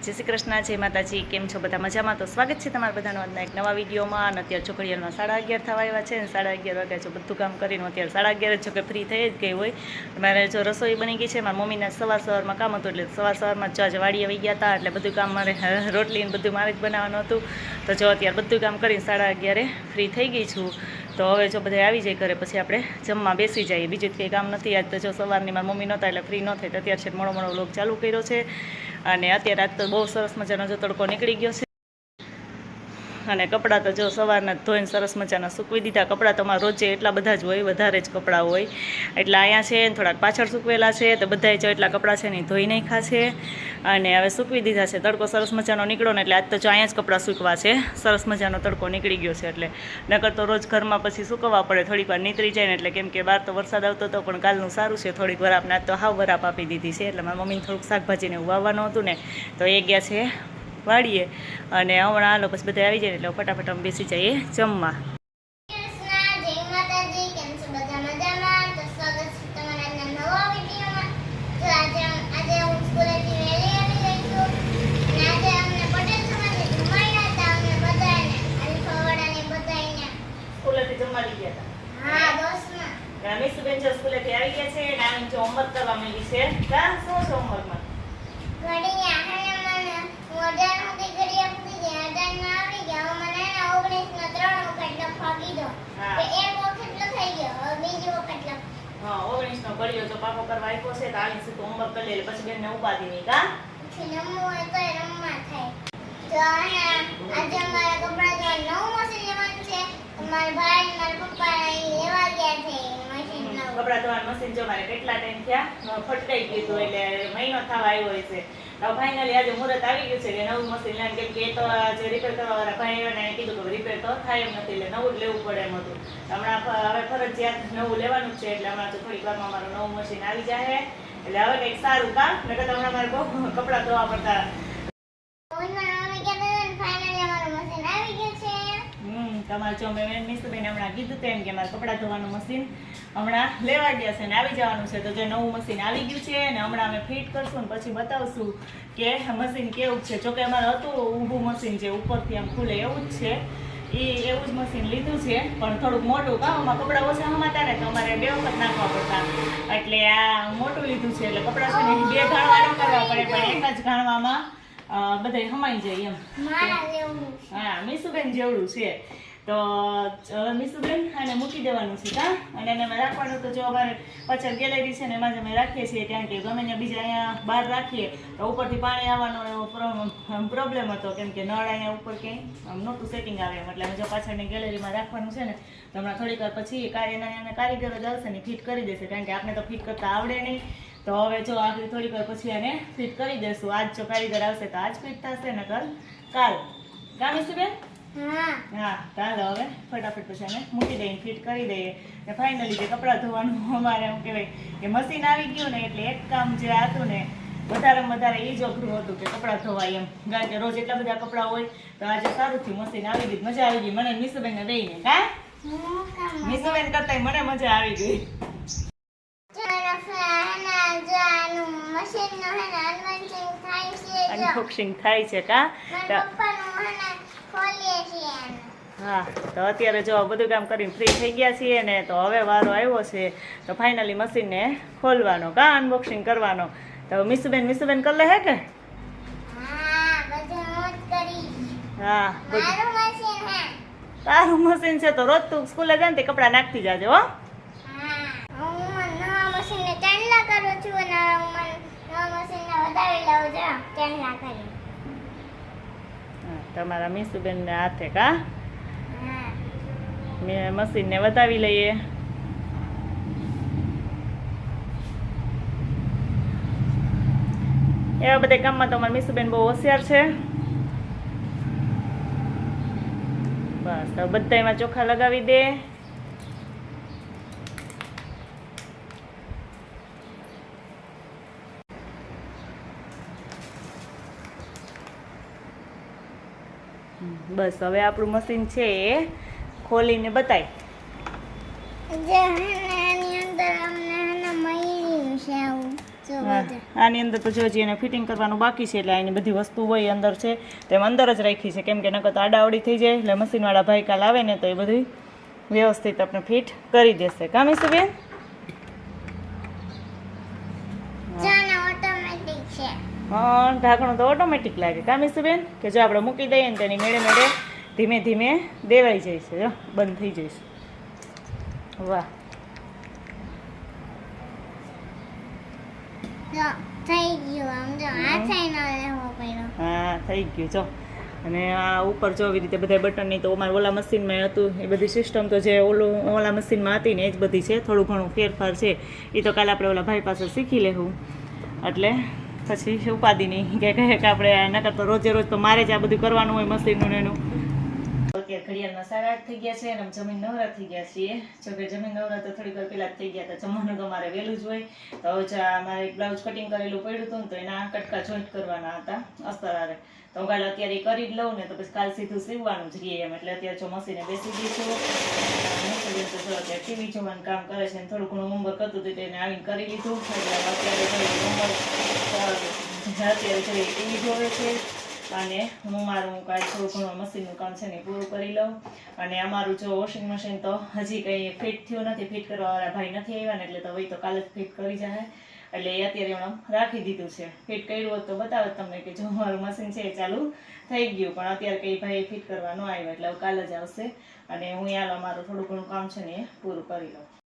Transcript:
જય શ્રી કૃષ્ણ, જય માતાજી, કેમ છો બધા મજામાં? તો સ્વાગત છે તમારા બધાનો આજના એક નવા વિડીયોમાં. અને અત્યારે છોકરીઓમાં સાડા અગિયાર થવા આવ્યા છે અને સાડા અગિયાર વાગ્યા છો બધું કામ કરીને અત્યારે સાડા અગિયાર જ ફ્રી થઈ જ ગઈ હોય. મારે જો રસોઈ બની ગઈ છે, મારા મમ્મીના સવાર સવારમાં કામ હતું એટલે સવાર સવારમાં જો આજે વાડી આવી ગયા હતા, એટલે બધું કામ મારે રોટલી ને બધું મારે જ બનાવવાનું હતું. તો જો અત્યારે બધું કામ કરીને સાડા અગિયારે ફ્રી થઈ ગઈ છું. તો હવે જો બધા આવી જાય ઘરે, પછી આપણે જમવા બેસી જઈએ. બીજું કંઈ કામ નથી. આજ તો જો સવારની મારી મમ્મી નહોતા એટલે ફ્રી ન થાય તો અત્યારે છે મોડો મોડો વ્લોગ ચાલુ કર્યો છે. અને અત્યારે આજ તો બહુ સરસ મજાનો જો તડકો નીકળી ગયો છે. અને કપડાં તો જો સવારના ધોઈને સરસ મજાના સૂકવી દીધા. કપડાં તો અમારા રોજે એટલા બધા જ હોય, વધારે જ કપડાં હોય. એટલે અહીંયા છે થોડાક પાછળ સૂકવેલા છે, તો બધાય જો એટલા કપડાં છે ને ધોઈ નાખ્યા છે. અને હવે સૂકવી દીધા છે. તડકો સરસ મજાનો નીકળો ને એટલે આજ તો જો અહીંયા જ કપડાં સૂકવા છે. સરસ મજાનો તડકો નીકળી ગયો છે એટલે. નકર તો રોજ ઘરમાં પછી સૂકવવા પડે, થોડીક વાર નીતરી જાય ને એટલે કેમ કે બહાર તો વરસાદ આવતો હતો પણ કાલનું સારું છે. થોડીક વરાપને આજ તો હાવ વરાપ આપી દીધી છે. એટલે મારા મમ્મીને થોડુંક શાકભાજીને ઉવાવવાનું વાવવાનું હતું ને, તો એ ગયા છે. વાળીએ. અને હમણાં હાલો બસ બધા આવી જાય એટલે ફટાફટ અમે બેસી જઈએ જમવા. હું સ્કૂલેથી આવી ગયા જો સ્કૂલેથી આવી છે. અને જો હોમવર્ક કરવા માંગી છે. કા શું છે હોમવર્કમાં આને અઢાર ઘડી આપી દીધી અઢારમાં આવી ગયા મને એના ઓગણીસનો ત્રણ વખત લખવા કીધો. એક વખત લખાઈ ગયો બીજી વખત લખ. હા ઓગણીસ નો ઘડિયો જો પાકો કરવા આપ્યો છે તો આવીને સીધું હોમવર્ક કરી લે પછી બેનને ઉપાધિ નહીં કા? પછી રમવું હોય તોય રમવા થાય. તો આજે અમારા કપડાં ધોવા નવું મશીન લેવાનું છે. મારા ભાઈ મારા પપ્પા લેવા ગયા છે કપડા ધોવાનું મશીન જો મારે કેટલા ટાઈમ થયા? ફટકાઈ ગયું એટલે મહિનો થવા આવ્યો છે ફાઇનલી આજે મુહૂર્ત આવી ગયું છે કે નવું મશીન લેવાનું કેમ કે તો જે રિપેર કરવા વાળા ભાઈ એને કીધું કે રિપેર તો થાય એમ નથી એટલે નવું જ લેવું પડે એમ હતું. હમણાં હવે ફરજિયાત નવું લેવાનું છે એટલે હમણાં તો થોડીક વારમાં મારું નવું મશીન આવી જાય એટલે હવે કંઈક સારું કામ નકર તો હમણાં મારે બહુ કપડાં ધોવા પડતા. તમારે જો મેં મિસ્તુબેન હમણાં કીધું તેમ કે મારે કપડાં ધોવાનું મશીન હમણાં લેવા ગયા છે ને આવી જવાનું છે તો જે નવું મશીન આવી ગયું છે ને હમણાં અમે ફિટ કરશું ને પછી બતાવશું કે મશીન કેવું છે. જોકે અમારે હતું ઊભું મશીન જે ઉપરથી આમ ખુલે એવું જ છે. એ એવું જ મશીન લીધું છે પણ થોડુંક મોટું ગામમાં કપડાં ઓછા હમાતા ને તો અમારે બે વખત નાખવા પડતા. એટલે આ મોટું લીધું છે એટલે કપડાં છે ને બે ગાણવા ન કરવા પડે પણ એક જ ગાણવામાં બધા હમાઈ જાય એમ. હા મીસુબેન જેવડું છે. તો મીસુબેન આને મૂકી દેવાનું છે, કા? અને એને રાખવાનું, તો જો અમારે પાછળ ગેલેરી છે ને એમાં જ અમે રાખીએ છીએ ત્યાં કે ગમે ત્યાં બીજા અહીંયા બહાર રાખીએ, તો ઉપરથી પાણી આવવાનો એવો પ્રોબ્લેમ હતો, કેમ કે નળ અહીંયા ઉપર ક્યાંય આમ નહોતું સેટિંગ આવે એટલે અમે જો પાછળની ગેલેરીમાં રાખવાનું છે ને, તો હમણાં થોડીક વાર પછી કાર્યના કારીગરો જ આવશે ને ફિટ કરી દેશે, કારણ કે આપણે તો ફિટ કરતા આવડે નહીં. તો હવે જો આખરી થોડીક વાર પછી એને ફિટ કરી દેશું. આજ જો કારીગર આવશે તો આજ ફિટ થશે ને કાલ. કાલ. કા, મીસુબેન? હા. ચાલો હવે ફટાફટ પછી અમે મૂકી દઈએ ફિટ કરી દઈએ. ને ફાઇનલી જે કપડાં ધોવાનું અમારે એમ કહેવાય કે મશીન આવી ગયું ને એટલે એક કામ જે હતું ને વધારે વધારે એ જ અઘરું હતું કે કપડાં ધોવાય એમ. કારણ કે રોજ એટલા બધા કપડાં હોય તો આજે સારું થયું મશીન આવી ગયું મજા આવી ગઈ. મને મીસુબેનને દઈને કા મીસુબેન કરતાંય મને મજા આવી ગઈ. અને ને અનબોક્સિંગ થાય છે કા? હે તો અત્યારે જો બધું કામ કરીને ફ્રી થઈ ગયા છીએ ને તો હવે વારો આવ્યો છે તો ફાઇનલી મશીનને ખોલવાનો કા અનબોક્સિંગ કરવાનો. તો મિસુબેન મિસુબેન કરી લે હે કે? હા તારું મશીન છે તો રોજ તું સ્કૂલે જાય ને તે કપડાં નાખતી જાજે હો. મશીનને ચાંદલા કરું છું અને નવા મશીનને વધારી લઉં છું ચાંદલા કરી. હા, તમારા મિસુબેનને હાથે કા મેં મશીનને વધાવી લઈએ. એવા બધા કામમાં તમારા મીસુબેન બહુ હોશિયાર છે. બસ બધા એમાં ચોખા લગાવી દે. બસ હવે આપણું મશીન છે એ ખોલીને બધે. આની અંદર તો જોજી એને ફિટિંગ કરવાનું બાકી છે એટલે આની બધી વસ્તુ હોય અંદર છે તેમ અંદર જ રાખી છે. કેમ કે નકર તો આડાવડી થઈ જાય એટલે મશીનવાળા ભાઈ કાલ આવે ને તો એ બધું વ્યવસ્થિત આપણે ફિટ કરી દેશે. કામ બેન જાને ઓટોમેટિક છે હા ઢાંકણું તો ઓટોમેટિક લાગે. કામ બેન કે જો આપણે મૂકી દઈએ ને તેની મેળે મેળે ધીમે ધીમે દેવાઈ જાય છે. જો બંધ થઈ જાય વાહ. થઈ ગયું હા થઈ ગયું. જો. અને આ ઉપર જો આવી રીતે બધા બટનની તો અમારે ઓલા મશીનમાં હતું. એ બધી સિસ્ટમ તો જે ઓલું ઓલા મશીનમાં હતી ને એ જ બધી છે. થોડું ઘણું ફેરફાર છે. એ તો કાલે આપણે ઓલા ભાઈ પાસે શીખી લેવું એટલે પછી ઉપાધિ નહીં કે કહે કે આપણે નકર તો રોજે રોજ તો મારે જ આ બધું કરવાનું હોય મશીનનું એનું. અત્યારે ઘડિયાળમાં સાડા આઠ થઈ ગયા છે અને જમીન નવરા થઈ ગયા છીએ. જો કે જમીન નવરા તો થોડીક વાર પહેલા થઈ ગયા હતા. જમવાનું તો મારે વહેલું જ હોય. તો જા મારે એક બ્લાઉઝ કટિંગ કરેલું પડ્યું હતું ને તો એના કટકા જોઈન્ટ કરવાના હતા અસ્તરારે તો હું કાલે અત્યારે કરી જ લઉં ને તો પછી કાલ સીધું સીવવાનું જ રહીએ એમ. એટલે અત્યારે જો મશીને બેસી ગઈ છું. મશીન તો જો અત્યારે ટીવી જોવાનું કામ કરે છે થોડું ઘણું હોમવર્ક હતું તો તેને આવીને કરી લીધું. એટલે અત્યારે હોમવર્ક અત્યારે જો ટીવી જોવે છે. અને હું મારું કાંઈ થોડું ઘણું મશીનનું કામ છે ને પૂરું કરી લઉં. અને અમારું જો વોશિંગ મશીન તો હજી કંઈ ફિટ થયું નથી ફિટ કરવાવાળા ભાઈ નથી આવ્યા ને એટલે તો ભાઈ તો કાલે જ ફિટ કરી જાય એટલે એ અત્યારે હમણાં રાખી દીધું છે. ફિટ કર્યું હોત તો બતાવત તમને કે જો મારું મશીન છે એ ચાલુ થઈ ગયું, પણ અત્યારે કંઈ ભાઈ ફિટ કરવા ન આવ્યા, એટલે કાલે જ આવશે. અને હું યાર મારું થોડું ઘણું કામ છે ને એ પૂરું કરી લઉં.